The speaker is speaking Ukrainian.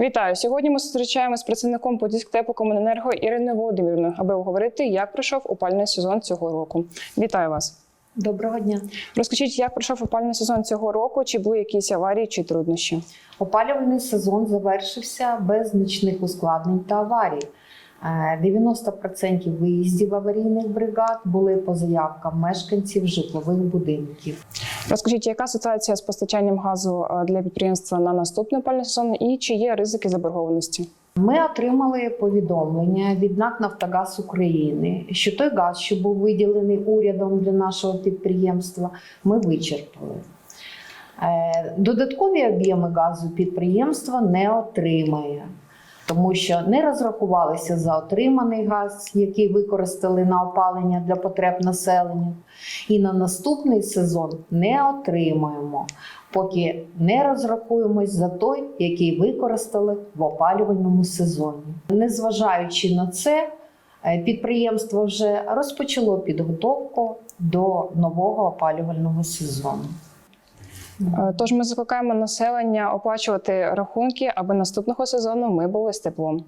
Вітаю! Сьогодні ми зустрічаємося з працівником Подільськ теплокомуненерго Іриною Володимирівною, аби обговорити, як пройшов опальний сезон цього року. Вітаю вас! Доброго дня. Розкажіть, як пройшов опальний сезон цього року? Чи були якісь аварії чи труднощі? Опалювальний сезон завершився без значних ускладнень та аварій. Е, 90% виїздів аварійних бригад були по заявкам мешканців житлових будинків. Розкажіть, яка ситуація з постачанням газу е, для підприємства на наступний опальний сезон і чи є ризики заборгованості? Ми отримали повідомлення від НАК Нафтогаз України, що той газ, що був виділений урядом для нашого підприємства, ми вичерпали. Е, Додаткові об'єми газу підприємство не отримає, тому що не розрахувалися за отриманий газ, який використали на опалення для потреб населення, і на наступний сезон не отримаємо, поки не розрахуємось за той, який використали в опалювальному сезоні. Незважаючи на це, е, підприємство вже розпочало підготовку до нового опалювального сезону. Е, Тож ми закликаємо населення оплачувати рахунки, аби наступного сезону ми були з теплом.